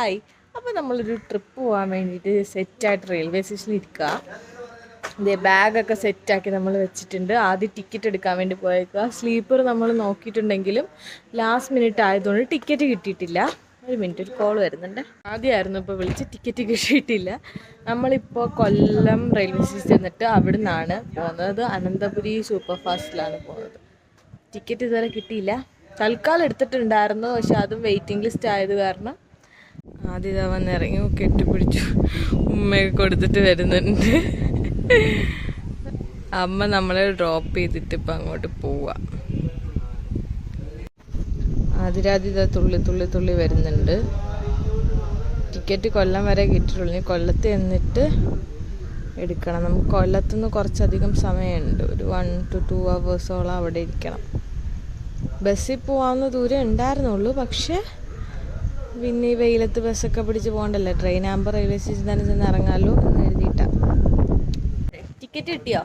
Hi അപ്പോൾ നമ്മളൊരു trip പോകാൻ വേണ്ടിയിട്ട് സെറ്റായിട്ട് റെയിൽവേ സ്റ്റേഷനിൽ ഇരിക്കുക ഇതേ ബാഗൊക്കെ സെറ്റാക്കി നമ്മൾ വെച്ചിട്ടുണ്ട്. ആദ്യം ടിക്കറ്റ് എടുക്കാൻ വേണ്ടി പോയേക്കുക സ്ലീപ്പർ നമ്മൾ നോക്കിയിട്ടുണ്ടെങ്കിലും ലാസ്റ്റ് മിനിറ്റ് ആയതുകൊണ്ട് ടിക്കറ്റ് കിട്ടിയിട്ടില്ല. ഒരു മിനിറ്റ് ഒരു കോൾ വരുന്നുണ്ട്. ആദ്യമായിരുന്നു ഇപ്പോൾ വിളിച്ച് ടിക്കറ്റ് കിട്ടിയിട്ടില്ല. നമ്മളിപ്പോൾ കൊല്ലം റെയിൽവേ സ്റ്റേഷനിൽ ചെന്നിട്ട് അവിടെ നിന്നാണ് പോകുന്നത്. അനന്തപുരി സൂപ്പർ ഫാസ്റ്റിലാണ് പോകുന്നത്. ടിക്കറ്റ് ഇതുവരെ കിട്ടിയില്ല. തൽക്കാലം എടുത്തിട്ടുണ്ടായിരുന്നു. പക്ഷെ അതും വെയിറ്റിംഗ് ലിസ്റ്റ് ആയത് കാരണം ആദ്യം ഇതാ വന്ന് ഇറങ്ങി കെട്ടിപ്പിടിച്ചു. ഉമ്മയൊക്കെ കൊടുത്തിട്ട് വരുന്നുണ്ട്. അമ്മ നമ്മളെ ഡ്രോപ്പ് ചെയ്തിട്ട് ഇപ്പം അങ്ങോട്ട് പോവാ. ആതിരാതിത തുള്ളി തുള്ളി തുള്ളി വരുന്നുണ്ട്. ടിക്കറ്റ് കൊല്ലം വരെ കിട്ടിയിട്ടുള്ളൂ. ഇനി കൊല്ലത്ത് എന്നിട്ട് എടുക്കണം. നമുക്ക് കൊല്ലത്തുനിന്ന് കുറച്ചധികം സമയമുണ്ട്. ഒരു വൺ ടു ടു അവേഴ്സോളം അവിടെ ഇരിക്കണം. ബസ്സിൽ പോകാവുന്ന ദൂരം ഉണ്ടായിരുന്നുള്ളൂ. പക്ഷേ പിന്നെ ഈ വെയിലത്ത് ബസ്സൊക്കെ പിടിച്ച് പോകണ്ടല്ലോ? ട്രെയിൻ ആകുമ്പോൾ റെയിൽവേ സ്റ്റേഷൻ തന്നെ ചെന്ന് ഇറങ്ങാമല്ലോ എന്ന് എഴുതിയിട്ടാ ടിക്കറ്റ് കിട്ടിയോ?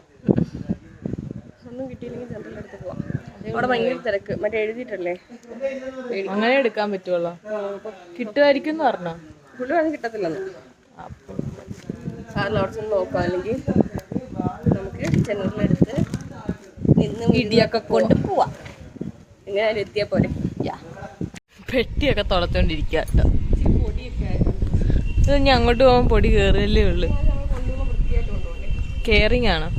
ഒന്നും കിട്ടിയില്ലെങ്കിൽ ജനറൽ എടുത്ത് പോവാം. അവിടെ ഭയങ്കര തിരക്ക്. മറ്റേ എഴുതിയിട്ടല്ലേ? അങ്ങനെ എടുക്കാൻ പറ്റുമല്ലോ കിട്ടുമായിരിക്കും എന്ന് പറഞ്ഞോ? പുള്ളി വേണം കിട്ടത്തില്ലെന്ന്. സാറിന് അവിടെ ചെന്ന് നോക്കാം. അല്ലെങ്കിൽ നമുക്ക് ജനറൽ എടുത്ത് നിന്ന് ഇടിയൊക്കെ കൊണ്ട് പോവാം. ഇങ്ങനെ എത്തിയാൽ പോരെ? യാ. പെട്ടിയൊക്കെ തുളത്തോണ്ടിരിക്കുക കേട്ടോ ഇത് ഞങ്ങോട്ട് അങ്ങോട്ട് പൊടി കയറിയല്ലേ ഉള്ളു. കെയറിങ് ആണോ?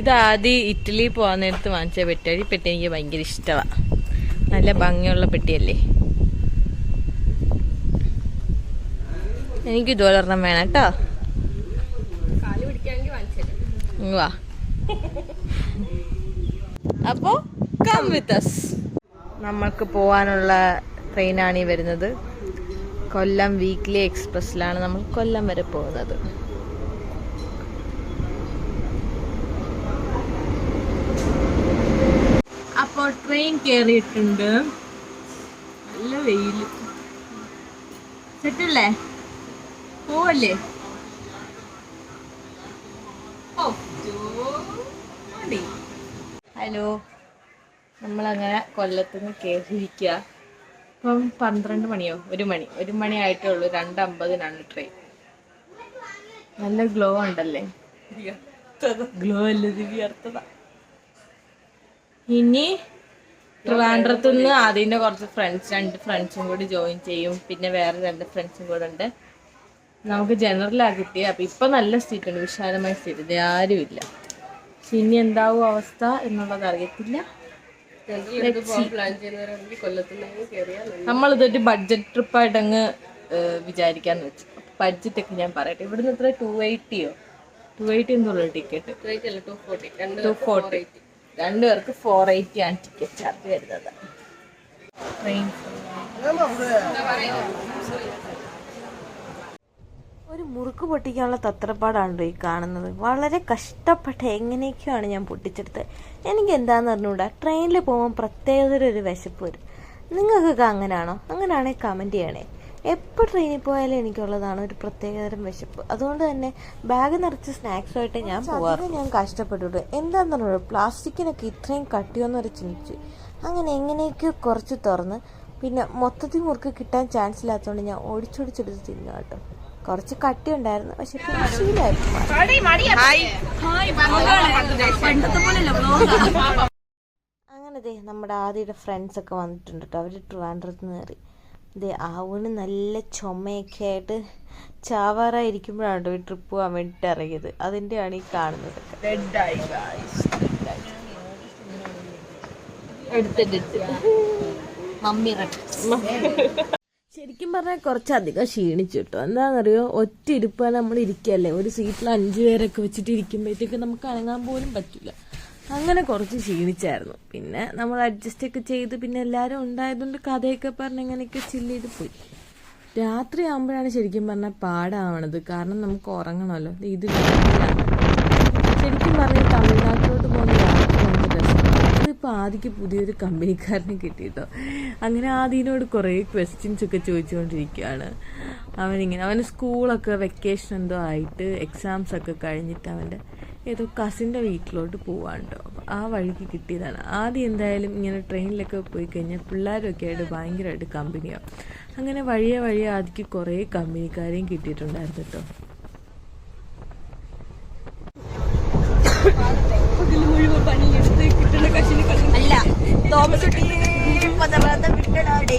ഇത് ആദ്യം ഇറ്റലി പോകാൻ നേരത്ത് വാങ്ങിച്ച പെട്ടി. അഴി പെട്ടി എനിക്ക് ഭയങ്കര ഇഷ്ടമാണ് നല്ല ഭംഗിയുള്ള പെട്ടിയല്ലേ? എനിക്ക് ഇതുപോലെ ഒരെണ്ണം വേണം കേട്ടോ വാ. അപ്പോ കം വിത്ത് us. നമ്മൾക്ക് പോവാനുള്ള ട്രെയിനാണ് ഈ വരുന്നത്. കൊല്ലം വീക്ക്ലി എക്സ്പ്രസ്സിലാണ് നമ്മൾ കൊല്ലം വരെ പോകുന്നത്. അപ്പോൾ ട്രെയിൻ കയറിയിട്ടുണ്ട് നല്ല വെയിൽ. സെറ്റല്ലേ? പോവല്ലേ? ഹലോ. നമ്മളങ്ങനെ കൊല്ലത്തുനിന്ന് കയറിയിരിക്കുക ഇപ്പം പന്ത്രണ്ട് മണിയോ? ഒരു മണി. ഒരു മണി ആയിട്ടേ ഉള്ളൂ. രണ്ട് അമ്പതിനാണ് ട്രെയിൻ നല്ല ഗ്ലോ ഉണ്ടല്ലേ? ഗ്ലോ വിയർത്തത. ഇനി ട്രിവാൻഡ്രത്തു നിന്ന് ആദ്യം കുറച്ച് ഫ്രണ്ട്സ് രണ്ട് ഫ്രണ്ട്സും കൂടി ജോയിൻ ചെയ്യും. പിന്നെ വേറെ രണ്ട് ഫ്രണ്ട്സും കൂടെ ഉണ്ട്. നമുക്ക് ജനറലാണ് കിട്ടിയത് അപ്പൊ ഇപ്പൊ നല്ല സ്റ്റീറ്റ് ഉണ്ട്. വിശാലമായ സീറ്റ് ഇത് ആരും ഇല്ല ഇനി എന്താവും അവസ്ഥ എന്നുള്ളത് അറിയത്തില്ല. നമ്മളിതൊരു ബഡ്ജറ്റ് ട്രിപ്പായിട്ട് അങ്ങ് വിചാരിക്കാന്ന് വെച്ചു. ബഡ്ജറ്റ് ഒക്കെ ഞാൻ പറയട്ടെ. ഇവിടുന്ന് എത്ര? ടു എയ്റ്റിയോ ടു എയ്റ്റി എന്നുള്ള ടിക്കറ്റ് ടു ഫോർട്ടി രണ്ടുപേർക്ക് ഫോർ എയ്റ്റി ആണ് ടിക്കറ്റ് ചാർജ് വരുന്നത്. ട്രെയിൻ മുറുക്ക് പൊട്ടിക്കാനുള്ള തത്രപ്പാടാണ് ഈ കാണുന്നത്. വളരെ കഷ്ടപ്പെട്ട് എങ്ങനെയൊക്കെയാണ് ഞാൻ പൊട്ടിച്ചെടുത്തത്? എനിക്ക് എന്താണെന്ന് അറിഞ്ഞുകൂടാ ട്രെയിനിൽ പോകുമ്പോൾ പ്രത്യേകതര ഒരു വിശപ്പ് വരും. നിങ്ങൾക്കൊക്കെ അങ്ങനെയാണോ അങ്ങനെയാണെങ്കിൽ കമന്റ് ചെയ്യണേ. എപ്പോൾ ട്രെയിനിൽ പോയാലും എനിക്കുള്ളതാണ് ഒരു പ്രത്യേകതരം വിശപ്പ്. അതുകൊണ്ട് തന്നെ ബാഗ് നിറച്ച് സ്നാക്സുമായിട്ട് ഞാൻ പോകാറ് ഞാൻ കഷ്ടപ്പെട്ടിട്ട് എന്താണെന്ന് അറിഞ്ഞൂടാ? പ്ലാസ്റ്റിക്കിനൊക്കെ ഇത്രയും കട്ടിയോന്ന് വരെ ചിന്തിച്ചു. അങ്ങനെ എങ്ങനെയൊക്കെയോ കുറച്ച് തുറന്ന്. പിന്നെ മൊത്തത്തിൽ മുറുക്ക് കിട്ടാൻ ചാൻസ് ഇല്ലാത്തതുകൊണ്ട് ഞാൻ ഒടിച്ചൊടിച്ചെടുത്ത് തിന്നു കേട്ടോ കുറച്ച് കട്ടി ഉണ്ടായിരുന്നു പക്ഷെ ശീലമായിരുന്നു അങ്ങനെ ദേ നമ്മുടെ ആദ്യയുടെ ഫ്രണ്ട്സ് ഒക്കെ വന്നിട്ടുണ്ട് കേട്ടോ അവർ ട്രിവാൻഡ്രത്ത് നിന്ന് കയറി. ദേ ആവൂന് നല്ല ചുമയൊക്കെ ആയിട്ട് ചാവാറായിരിക്കുമ്പോഴാണ് കേട്ടോ ഈ ട്രിപ്പ് പോകാൻ വേണ്ടിയിട്ട് ഇറങ്ങിയത്. അതിന്റെയാണ് ഈ കാണുന്നത്. എടുത്തിട്ട് മമ്മി. ശരിക്കും പറഞ്ഞാൽ കുറച്ചധികം ക്ഷീണിച്ചു കേട്ടോ എന്താണെന്നറിയോ ഒറ്റ ഇരിപ്പാണ് നമ്മൾ ഇരിക്കല്ലേ ഒരു സീറ്റിൽ അഞ്ചു പേരൊക്കെ വെച്ചിട്ട് ഇരിക്കുമ്പോഴത്തേക്ക് നമുക്ക് അനങ്ങാൻ പോലും പറ്റില്ല. അങ്ങനെ കുറച്ച് ക്ഷീണിച്ചായിരുന്നു. പിന്നെ നമ്മൾ അഡ്ജസ്റ്റ് ഒക്കെ ചെയ്ത് പിന്നെ എല്ലാവരും ഉണ്ടായതുകൊണ്ട് കഥയൊക്കെ പറഞ്ഞ് അങ്ങനെയൊക്കെ ചില്ല് ചെയ്ത് പോയി. രാത്രി ആകുമ്പോഴാണ് ശരിക്കും പറഞ്ഞാൽ പാടാവണത്. കാരണം നമുക്ക് ഉറങ്ങണമല്ലോ. ഇത്. ശരിക്കും പറഞ്ഞാൽ ഭയങ്കര ഇതിപ്പോൾ ആദിക്ക് പുതിയൊരു കമ്പനിക്കാരനെ കിട്ടിയിട്ടോ. അങ്ങനെ ആദിനോട് കുറേ ക്വസ്റ്റ്യൻസ് ഒക്കെ ചോദിച്ചുകൊണ്ടിരിക്കുകയാണ് അവനിങ്ങനെ അവന് സ്കൂളൊക്കെ വെക്കേഷൻ എന്തോ ആയിട്ട് എക്സാംസ് ഒക്കെ കഴിഞ്ഞിട്ട് അവന്റെ ഏതോ കസിന്റെ വീട്ടിലോട്ട് പോവാണ്ടോ. അപ്പോൾ ആ വഴിക്ക് കിട്ടിയതാണ്. ആദ്യം എന്തായാലും ഇങ്ങനെ ട്രെയിനിലൊക്കെ പോയി കഴിഞ്ഞാൽ പിള്ളേരൊക്കെ ആയിട്ട് ഭയങ്കരമായിട്ട് കമ്പനിയാവും അങ്ങനെ വഴിയെ വഴിയെ ആദ്യക്ക് കുറേ കമ്പനിക്കാരെയും കിട്ടിയിട്ടുണ്ടായിരുന്നു കേട്ടോ തോമസ് വിട്ടടാടേ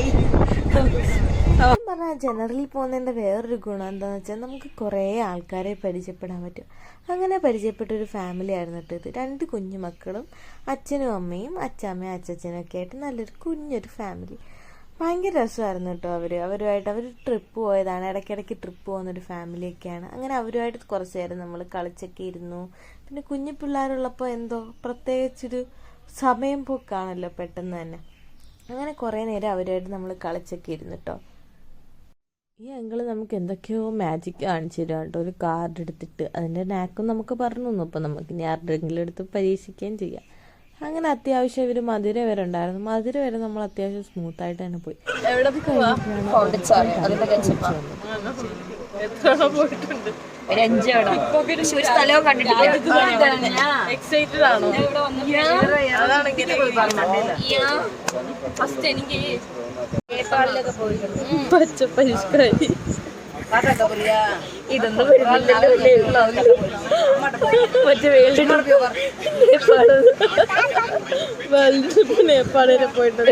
പറഞ്ഞാൽ ജനറലി പോകുന്നതിന്റെ വേറൊരു ഗുണം എന്താണെന്ന് വെച്ചാൽ നമുക്ക് കുറേ ആൾക്കാരെ പരിചയപ്പെടാൻ പറ്റും. അങ്ങനെ പരിചയപ്പെട്ട ഒരു ഫാമിലി ആയിരുന്നു കേട്ടോ ഇത്. രണ്ട് കുഞ്ഞു മക്കളും അച്ഛനും അമ്മയും അച്ഛാമ്മയും അച്ഛച്ചനും ഒക്കെ ആയിട്ട് നല്ലൊരു കുഞ്ഞൊരു ഫാമിലി ഭയങ്കര രസമായിരുന്നു കേട്ടോ അവർ അവരുമായിട്ട് അവർ ട്രിപ്പ് പോയതാണ്. ഇടയ്ക്കിടയ്ക്ക് ട്രിപ്പ് പോകുന്നൊരു ഫാമിലിയൊക്കെയാണ് അങ്ങനെ അവരുമായിട്ട് കുറച്ച് നേരം നമ്മൾ കളിച്ചൊക്കെ ഇരുന്നു. പിന്നെ കുഞ്ഞു പിള്ളേരുള്ളപ്പോൾ എന്തോ പ്രത്യേകിച്ചൊരു സമയം പോക്കാണല്ലോ പെട്ടെന്ന് തന്നെ. അങ്ങനെ കുറേ നേരം അവരുമായിട്ട് നമ്മൾ കളിച്ചൊക്കെ ഇരുന്നു കേട്ടോ ഈ അങ്കിൾ നമുക്ക് എന്തൊക്കെയോ മാജിക് കാണിച്ചു തരാം കേട്ടോ. ഒരു കാർഡ് എടുത്തിട്ട് അതിന്റെ നാക്കും നമുക്ക് പറഞ്ഞു തന്നു. അപ്പോൾ നമുക്ക് ഇനി ആരുടെങ്കിലും എടുത്ത് പരീക്ഷിക്കുകയും ചെയ്യാം. അങ്ങനെ അത്യാവശ്യം ഇവർ മധുര വരെ ഉണ്ടായിരുന്നു. മധുര വരെ നമ്മൾ അത്യാവശ്യം സ്മൂത്ത് ആയിട്ട് തന്നെ പോയി. എവിടെ കച്ചപ്പ പോയിട്ടുണ്ട്. ഒരു അഞ്ച് ഒരു സ്ഥലവും കണ്ടിട്ടില്ല. എക്സൈറ്റഡ് ആണോ ഫസ്റ്റ് എനിക്ക് നേപ്പാളിലൊക്കെ പോയിട്ടുണ്ട്. പച്ച പരിഷ്കാരി ഇതൊന്നും മറ്റേ വേൾഡ് നേപ്പാൾ. പോയിട്ടുണ്ട്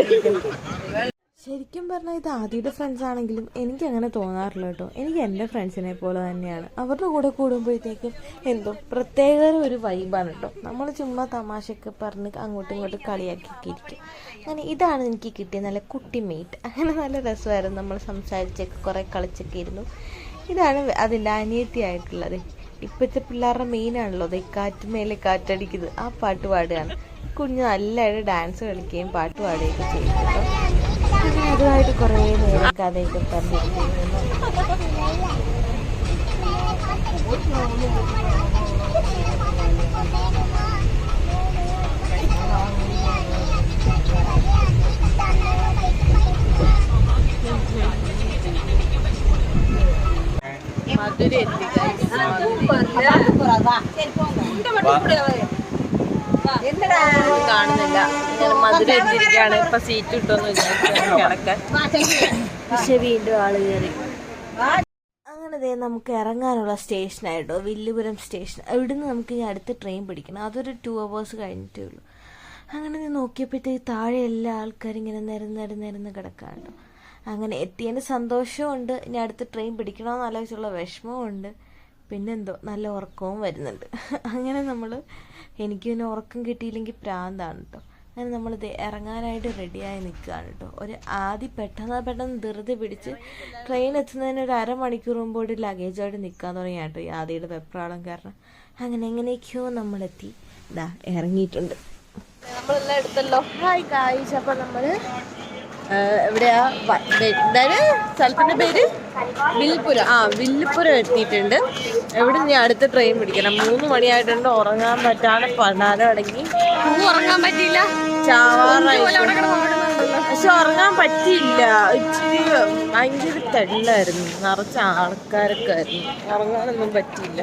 ശരിക്കും പറഞ്ഞാൽ ഇത് ആദ്യയുടെ ഫ്രണ്ട്സ് ആണെങ്കിലും എനിക്ക് അങ്ങനെ തോന്നാറില്ല കേട്ടോ. എനിക്ക് എന്റെ ഫ്രണ്ട്സിനെ പോലെ തന്നെയാണ്. അവരുടെ കൂടെ കൂടുമ്പോഴത്തേക്കും എന്തോ പ്രത്യേക ഒരു വൈബാണ് കേട്ടോ. നമ്മൾ ചുമ്മാ തമാശയൊക്കെ പറഞ്ഞ് അങ്ങോട്ടും ഇങ്ങോട്ടും കളിയാക്കിയൊക്കെ ഇരിക്കും. അങ്ങനെ ഇതാണ് എനിക്ക് കിട്ടിയ നല്ല കുട്ടി മേറ്റ് അങ്ങനെ നല്ല രസമായിരുന്നു നമ്മൾ സംസാരിച്ചൊക്കെ കുറേ കളിച്ചൊക്കെ ഇരുന്നു. ഇതാണ് അതിന്റെ അനിയത്തിയായിട്ടുള്ളത്. ഇപ്പോഴത്തെ പിള്ളേരുടെ മെയിനാണല്ലോ അതെ കാറ്റ് മേലെ കാറ്റടിക്കുന്നത്. ആ പാട്ട് പാടുകയാണ്. കുഞ്ഞ് നല്ലതായിട്ട് ഡാൻസ് കളിക്കുകയും പാട്ട് പാടുകയൊക്കെ ചെയ്യും കേട്ടോ. അങ്ങനെ അതുമായിട്ട് കുറേ നേരം കഥയൊക്കെ പറഞ്ഞിരിക്കുന്നു മധുര എത്തി കാണുന്നില്ല. എത്തിയിരിക്കുകയാണ് ഇപ്പൊ സീറ്റ് കിട്ടുമെന്ന് വിചാരിച്ചു കിടക്കാൻ. പക്ഷെ വീണ്ടും ആൾ കയറി അങ്ങനെ നമുക്ക് ഇറങ്ങാനുള്ള സ്റ്റേഷൻ ആയിട്ടോ വില്ലുപുരം സ്റ്റേഷൻ. ഇവിടുന്ന് നമുക്ക് ഇനി അടുത്ത ട്രെയിൻ പിടിക്കണം? അതൊരു ടു അവേഴ്സ് കഴിഞ്ഞിട്ടേ ഉള്ളൂ. അങ്ങനെ ഞാൻ നോക്കിയപ്പോഴത്തേക്ക് താഴെ എല്ലാ ആൾക്കാരും ഇങ്ങനെ നിരന്ന് നിരന്ന് നിരന്ന് അങ്ങനെ എത്തിയതിന് സന്തോഷമുണ്ട് ഇനി അടുത്ത ട്രെയിൻ പിടിക്കണമെന്ന് ആലോചിച്ചുള്ള വിഷമമുണ്ട് പിന്നെന്തോ നല്ല ഉറക്കവും വരുന്നുണ്ട്. അങ്ങനെ നമ്മൾ എനിക്ക് പിന്നെ ഉറക്കം കിട്ടിയില്ലെങ്കിൽ പ്രാന്താണ് കേട്ടോ അങ്ങനെ നമ്മളിത് ഇറങ്ങാനായിട്ട് റെഡിയായി നിൽക്കുകയാണ് കേട്ടോ ഒരു ആദ്യം പെട്ടെന്ന് പെട്ടെന്ന് ധൃതി പിടിച്ച് ട്രെയിൻ എത്തുന്നതിന് ഒരു അരമണിക്കൂർ മുമ്പ് ഒരു ലഗേജായിട്ട് നിൽക്കാൻ തുടങ്ങി കേട്ടോ ഈ ആദ്യയുടെ വെപ്രാളം കാരണം. അങ്ങനെ എങ്ങനെയൊക്കെയോ നമ്മളെത്തി. ഇതാ ഇറങ്ങിയിട്ടുണ്ട്. നമ്മളെല്ലാം എടുത്തല്ലോ. ഹായ് കായ്സ് നമ്മൾ എവിടെയാ? എന്താണ് സ്ഥലത്തിന്റെ പേര്? വിൽപ്പുരം ആ വില്ലുപുരം എത്തിയിട്ടുണ്ട്. എവിടെ ഞാൻ അടുത്ത ട്രെയിൻ പിടിക്കണം? മൂന്ന് മണിയായിട്ടുണ്ട്. ഉറങ്ങാൻ പറ്റാതെ പണ്ടാരം അടങ്ങി. ഉറങ്ങാൻ പറ്റിയില്ല. ചാവാറായി. പക്ഷെ ഉറങ്ങാൻ പറ്റിയില്ല. ഇച്ചിരി ഭയങ്കര തെള്ളായിരുന്നു നിറച്ച ആൾക്കാരൊക്കെ ആയിരുന്നു. ഉറങ്ങാനൊന്നും പറ്റിയില്ല.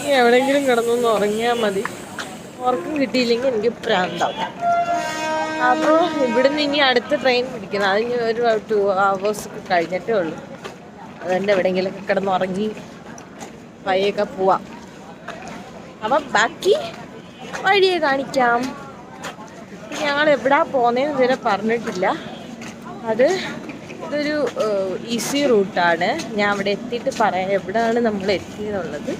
ഇനി എവിടെയെങ്കിലും കിടന്നൊന്ന് ഉറങ്ങിയാൽ മതി. ഉറക്കം കിട്ടിയില്ലെങ്കിൽ എനിക്ക് പ്രാന്താവും. അപ്പോൾ ഇവിടുന്ന് ഇനി അടുത്ത ട്രെയിൻ പിടിക്കണം. അതിന് ഒരു ടു അവേഴ്സ് കഴിഞ്ഞിട്ടേ ഉള്ളൂ. അതുകൊണ്ട് എവിടെയെങ്കിലുമൊക്കെ കിടന്നുറങ്ങി പയ്യൊക്കെ പോവാം. അപ്പം ബാക്കി വഴിയെ കാണിക്കാം. ഞങ്ങൾ എവിടാ പോകുന്നതെന്ന് ഇതുവരെ പറഞ്ഞിട്ടില്ല. അത് ഇതൊരു ഈസി റൂട്ടാണ് ഞാൻ അവിടെ എത്തിയിട്ട് പറയാം എവിടെയാണ് നമ്മൾ എത്തിയെന്നുള്ളത്.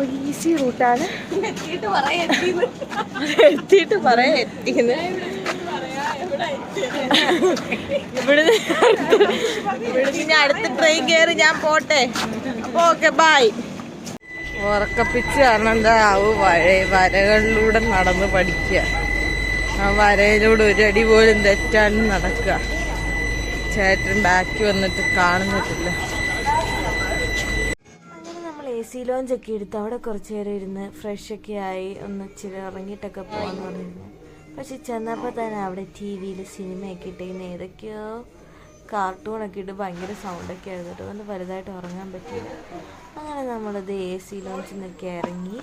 ഒരു ഈസി റൂട്ടാണ്. എത്തിയിട്ട് പറയാം എത്തിന്ന് ഇവിടുന്ന് ഇവിടുന്ന് ഞാൻ അടുത്ത ട്രെയിൻ കയറി ഞാൻ പോട്ടെ. അപ്പൊ ഓക്കെ ബായ് ഉറക്കപ്പിച്ച് കാരണം എന്താ ആവു വഴ വരകളിലൂടെ നടന്ന് പഠിക്കുക. ആ വരയിലൂടെ ഒരു അടി പോലും തെറ്റാണ്ട് നടക്കുക. ചേട്ടൻ ബാക്കി വന്നിട്ട് കാണുന്നിട്ടില്ല. സി ലോഞ്ച് ഒക്കെ എടുത്ത് അവിടെ കുറച്ച് നേരം ഇരുന്ന് ഫ്രഷ് ഒക്കെ ആയി ഒന്ന് ഇച്ചിരി ഇറങ്ങിയിട്ടൊക്കെ പോകാന്ന് പറഞ്ഞിരുന്നു. പക്ഷെ ചെന്നപ്പോൾ തന്നെ അവിടെ ടി വിയിൽ സിനിമയൊക്കെ ഇട്ടിരുന്ന ഏതൊക്കെയോ കാർട്ടൂണൊക്കെ ഇട്ട് ഭയങ്കര സൗണ്ടൊക്കെ ആയിരുന്നു കേട്ടോ. അതുകൊണ്ട് വലുതായിട്ട് ഉറങ്ങാൻ പറ്റിയില്ല. അങ്ങനെ നമ്മളത് എ സി ലോഞ്ചിൽ നിന്നൊക്കെ ഇറങ്ങി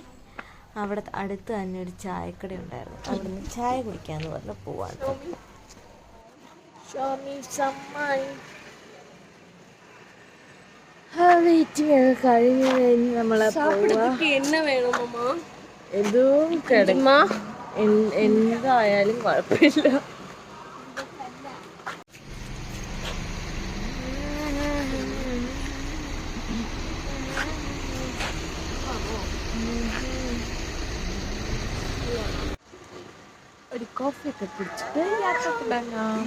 അവിടെ അടുത്ത് തന്നെ ഒരു ചായക്കട ഉണ്ടായിരുന്നു. അവിടുന്ന് ചായ കുടിക്കാന്ന് പറഞ്ഞ് പോവാണ് ട്ടോ. വെയിറ്റിംഗ് ഒക്കെ കഴിഞ്ഞ് കഴിഞ്ഞ് നമ്മളെ പോവാ. എണ്ണ വേണം എതും എന്തായാലും കുഴപ്പമില്ല. ഒരു കോഫി ഒക്കെ കുടിച്ചിട്ട് യാത്ര തുടങ്ങാം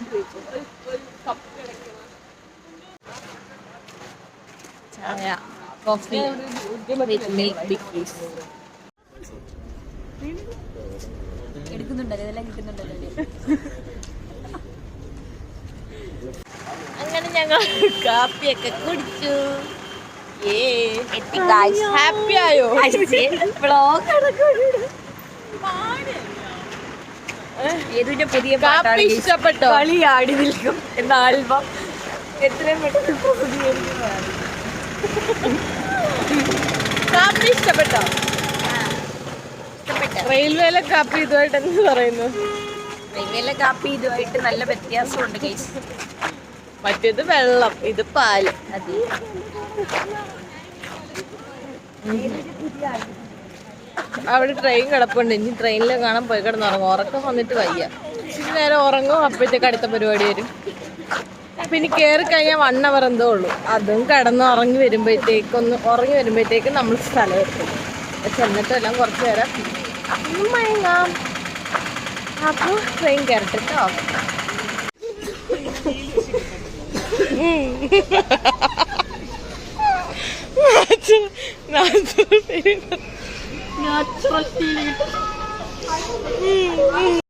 അങ്ങനെ ഞങ്ങൾ കാപ്പിയൊക്കെ കുടിച്ചു. ഹാപ്പി ആയോ? ബ്ലോഗ് ഏതിന്റെ പുതിയ കാപ്പി ഇഷ്ടപ്പെട്ടോ? കളി ആടി നിൽക്കും എന്ന ആൽബം. എത്രയും പെട്ടെന്ന് കാപ്പി ഇഷ്ടപ്പെട്ടോ? റെയിൽവേയിലെ കാപ്പി ഇതുമായിട്ട് എന്ത് പറയുന്നു? റെയിൽവേയിലെ കാപ്പി ഇതുമായിട്ട് നല്ല വ്യത്യാസമുണ്ട് കേസ് മറ്റേത് വെള്ളം ഇത് പാൽ. അതെ. അവിടെ ട്രെയിൻ കിടപ്പുണ്ട്. ഇനി ട്രെയിനിൽ കാണാൻ പോയി കിടന്നുറങ്ങും. ഉറക്കം വന്നിട്ട് വയ്യ. ഇച്ചിരി നേരം ഉറങ്ങും അപ്പോഴത്തേക്ക് അടുത്ത പരിപാടി വരും. അപ്പൊ ഇനി കയറി കഴിഞ്ഞാൽ വൺ അവർ എന്തോ ഉള്ളൂ. അതും കിടന്ന് ഉറങ്ങി വരുമ്പോഴത്തേക്ക് ഒന്ന് ഉറങ്ങി വരുമ്പോഴത്തേക്ക് നമ്മൾ സ്ഥലം എത്തും. ചെന്നിട്ടെല്ലാം കുറച്ച് നേരം ഒന്ന് മയങ്ങാം. അപ്പോൾ ട്രെയിൻ കയറട്ടെ കേട്ടോ അങ്ങനെ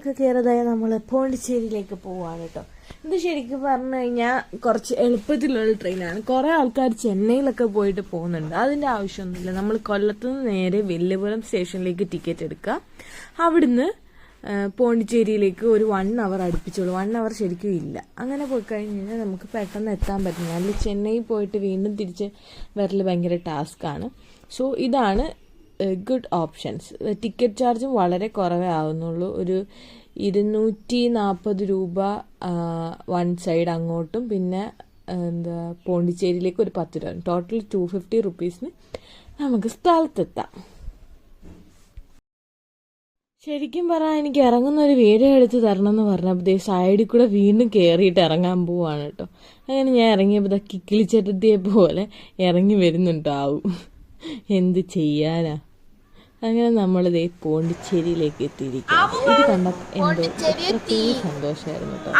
ട്രെയിനൊക്കെ കയറിയതായി നമ്മൾ പോണ്ടിച്ചേരിയിലേക്ക് പോവാണ് കേട്ടോ ഇത് ശരിക്കും പറഞ്ഞു കഴിഞ്ഞാൽ കുറച്ച് എളുപ്പത്തിലുള്ള ട്രെയിനാണ്. കുറേ ആൾക്കാർ ചെന്നൈയിലൊക്കെ പോയിട്ട് പോകുന്നുണ്ട്. അതിന്റെ ആവശ്യമൊന്നുമില്ല. നമ്മൾ കൊല്ലത്തു നിന്ന് നേരെ വെല്ലുപുരം സ്റ്റേഷനിലേക്ക് ടിക്കറ്റ് എടുക്കുക. അവിടുന്ന് പോണ്ടിച്ചേരിയിലേക്ക് ഒരു വൺ അവർ അടുപ്പിച്ചോളൂ. വൺ അവർ ശരിക്കും ഇല്ല. അങ്ങനെ പോയി കഴിഞ്ഞ് കഴിഞ്ഞാൽ നമുക്ക് പെട്ടെന്ന് എത്താൻ പറ്റില്ല. അല്ലെങ്കിൽ ചെന്നൈ പോയിട്ട് വീണ്ടും തിരിച്ച് വരൽ ഭയങ്കര ടാസ്ക്കാണ് സോ ഇതാണ് ഗുഡ് ഓപ്ഷൻസ് ടിക്കറ്റ് ചാർജും വളരെ കുറവേ ആവുന്നുള്ളൂ. ഒരു ഇരുന്നൂറ്റി നാൽപ്പത് രൂപ വൺ സൈഡ് അങ്ങോട്ടും പിന്നെ എന്താ പോണ്ടിച്ചേരിയിലേക്ക് ഒരു പത്ത് രൂപ. ടോട്ടൽ ടു ഫിഫ്റ്റി റുപ്പീസിന് നമുക്ക് സ്ഥലത്തെത്താം. ശരിക്കും പറഞ്ഞാൽ എനിക്ക് ഇറങ്ങുന്ന ഒരു വീഡിയോ എടുത്ത് തരണം എന്ന് പറഞ്ഞപ്പോൾ ദേ സൈഡിൽ കൂടെ വീണ്ടും കയറിയിട്ട് ഇറങ്ങാൻ പോവാണ് കേട്ടോ അങ്ങനെ ഞാൻ ഇറങ്ങിയപ്പോൾ ദാ കിക്കിളിച്ചെട്ടിയെ പോലെ ഇറങ്ങി വരുന്നുണ്ടാവും. എന്ത് ചെയ്യാനാ? അങ്ങനെ നമ്മൾ ദേ പോണ്ടിച്ചേരിയിലേക്ക് എത്തിയിരിക്കും ഇത് കണ്ടപ്പോൾ എന്തോ പ്രത്യേക സന്തോഷമായിരുന്നു കേട്ടോ.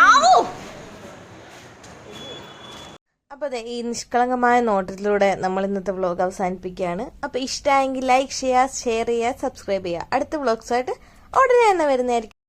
അപ്പോൾ അതെ ഈ നിഷ്കളങ്കമായ നോട്ടത്തിലൂടെ നമ്മൾ ഇന്നത്തെ വ്ലോഗ് അവസാനിപ്പിക്കുകയാണ്. അപ്പോൾ ഇഷ്ടമായെങ്കിൽ ലൈക്ക് ചെയ്യുക ഷെയർ ചെയ്യുക സബ്സ്ക്രൈബ് ചെയ്യുക. അടുത്ത വ്ലോഗ്സായിട്ട് ഉടനെ തന്നെ വരുന്നതായിരിക്കും.